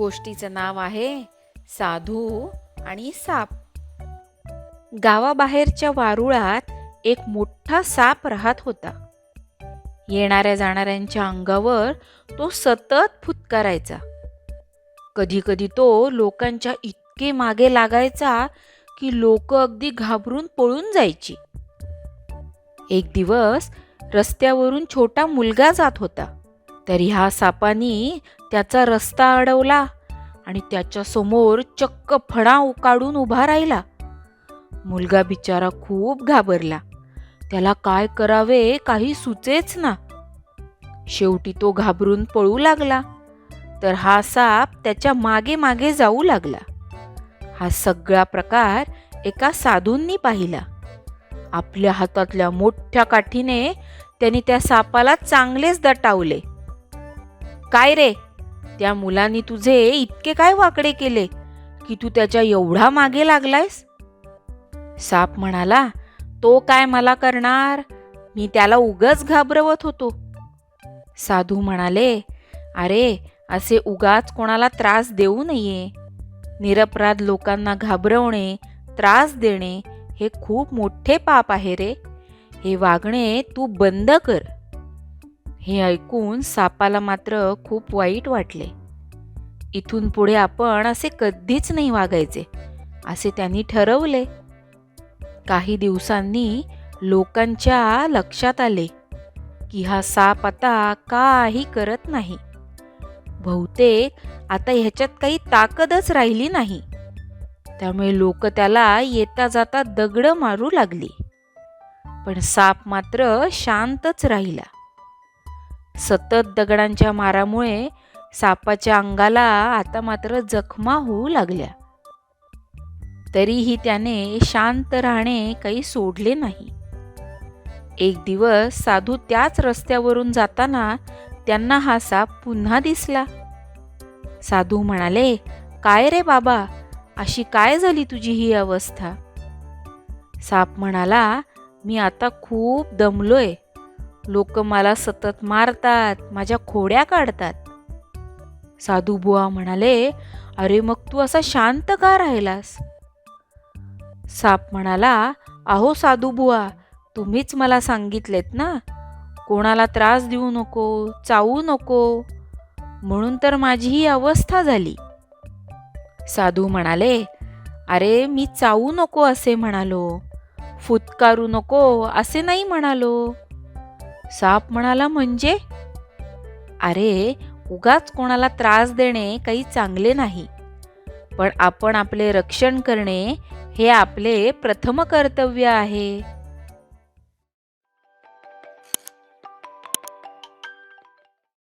गोष्टीचं नाव आहे साधू आणि साप. गावाबाहेरच्या वारुळात एक मोठा साप राहत होता. येणाऱ्या जाणाऱ्यांच्या अंगावर तो सतत फुतकारायचा. कधी कधी तो लोकांच्या इतके मागे लागायचा की लोक अगदी घाबरून पळून जायची. एक दिवस रस्त्यावरून छोटा मुलगा जात होता. तर ह्या सापानी त्याचा रस्ता अडवला आणि त्याच्यासमोर चक्क फणा उकाडून उभा राहिला. मुलगा बिचारा खूप घाबरला. त्याला काय करावे काही सुचेच ना. शेवटी तो घाबरून पळू लागला. तर हा साप त्याच्यामागे मागे जाऊ लागला. हा सगळा प्रकार एका साधूंनी पाहिला. आपल्या हातातल्या मोठ्या काठीने त्याने त्या सापाला चांगलेच दटावले. काय रे? त्या मुलांनी तुझे इतके काय वाकडे केले की तू त्याच्या एवढा मागे लागलायस? साप म्हणाला तो काय मला करणार? मी त्याला उगच घाबरवत होतो. साधू म्हणाले अरे असे उगाच कोणाला त्रास देऊ नये. निरपराध लोकांना घाबरवणे त्रास देणे हे खूप मोठे पाप आहे रे. हे वागणे तू बंद कर. हे ऐकून सापाला मात्र खूप वाईट वाटले. इथून पुढे आपण असे कधीच नाही वागायचे असे त्यांनी ठरवले. काही दिवसांनी लोकांच्या लक्षात आले की हा साप आता काही करत नाही. बहुतेक आता ह्याच्यात काही ताकदच राहिली नाही. त्यामुळे लोक त्याला येता जाता दगड मारू लागली. पण साप मात्र शांतच राहिला. सतत दगडांच्या मारामुळे सापाच्या अंगाला आता मात्र जखमा होऊ लागल्या. तरीही त्याने शांत राहणे काही सोडले नाही. एक दिवस साधू त्याच रस्त्यावरून जाताना त्यांना हा साप पुन्हा दिसला. साधू म्हणाले काय रे बाबा अशी काय झाली तुझी ही अवस्था? साप म्हणाला मी आता खूप दमलोय. लोक मला सतत मारतात माझ्या खोड्या काढतात. साधू बुवा म्हणाले अरे मग तू असा शांत का राहिलास? साप म्हणाला अहो साधू बुवा तुम्हीच मला सांगितलेत ना कोणाला त्रास देऊ नको चावू नको म्हणून तर माझी ही अवस्था झाली. साधू म्हणाले अरे मी चावू नको असे म्हणालो फुतकारू नको असे नाही म्हणालो. साप म्हणाला म्हणजे? अरे उगाच कोणाला त्रास देणे काही चांगले नाही. पण आपण आपले रक्षण करणे हे आपले प्रथम कर्तव्य आहे.